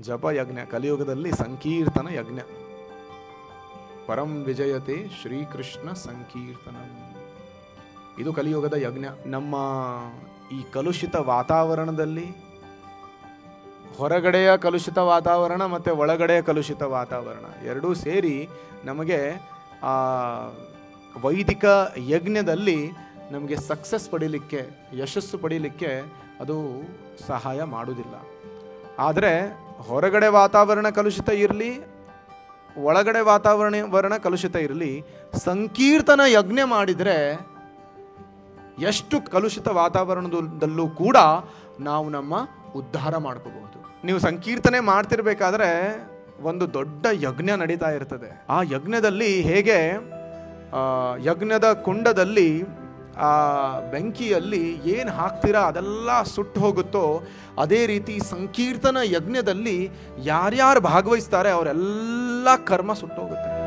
ಜಪ ಯಜ್ಞ, ಕಲಿಯುಗದಲ್ಲಿ ಸಂಕೀರ್ತನ ಯಜ್ಞ. ಪರಂ ವಿಜಯತೆ ಶ್ರೀಕೃಷ್ಣ ಸಂಕೀರ್ತನ. ಇದು ಕಲಿಯುಗದ ಯಜ್ಞ. ನಮ್ಮ ಈ ಕಲುಷಿತ ವಾತಾವರಣದಲ್ಲಿ ಹೊರಗಡೆಯ ಕಲುಷಿತ ವಾತಾವರಣ ಮತ್ತು ಒಳಗಡೆಯ ಕಲುಷಿತ ವಾತಾವರಣ ಎರಡೂ ಸೇರಿ ನಮಗೆ ಆ ವೈದಿಕ ಯಜ್ಞದಲ್ಲಿ ನಮಗೆ ಸಕ್ಸಸ್ ಪಡೀಲಿಕ್ಕೆ, ಯಶಸ್ಸು ಪಡೀಲಿಕ್ಕೆ ಅದು ಸಹಾಯ ಮಾಡುವುದಿಲ್ಲ. ಆದರೆ ಹೊರಗಡೆ ವಾತಾವರಣ ಕಲುಷಿತ ಇರಲಿ, ಒಳಗಡೆ ವಾತಾವರಣ, ವರ್ಣ ಕಲುಷಿತ ಇರಲಿ, ಸಂಕೀರ್ತನ ಯಜ್ಞ ಮಾಡಿದರೆ ಎಷ್ಟು ಕಲುಷಿತ ವಾತಾವರಣದಲ್ಲೂ ಕೂಡ ನಾವು ನಮ್ಮ ಉದ್ಧಾರ ಮಾಡ್ಕೋಬಹುದು. ನೀವು ಸಂಕೀರ್ತನೆ ಮಾಡ್ತಿರ್ಬೇಕಾದ್ರೆ ಒಂದು ದೊಡ್ಡ ಯಜ್ಞ ನಡೀತಾ ಇರ್ತದೆ. ಆ ಯಜ್ಞದಲ್ಲಿ ಹೇಗೆ ಯಜ್ಞದ ಕುಂಡದಲ್ಲಿ ಆ ಬೆಂಕಿಯಲ್ಲಿ ಏನು ಹಾಕ್ತೀರಾ ಅದೆಲ್ಲ ಸುಟ್ಟು ಹೋಗುತ್ತೋ ಅದೇ ರೀತಿ ಸಂಕೀರ್ತನ ಯಜ್ಞದಲ್ಲಿ ಯಾರ್ಯಾರು ಭಾಗವಹಿಸ್ತಾರೆ ಅವರೆಲ್ಲ ಕರ್ಮ ಸುಟ್ಟೋಗುತ್ತೆ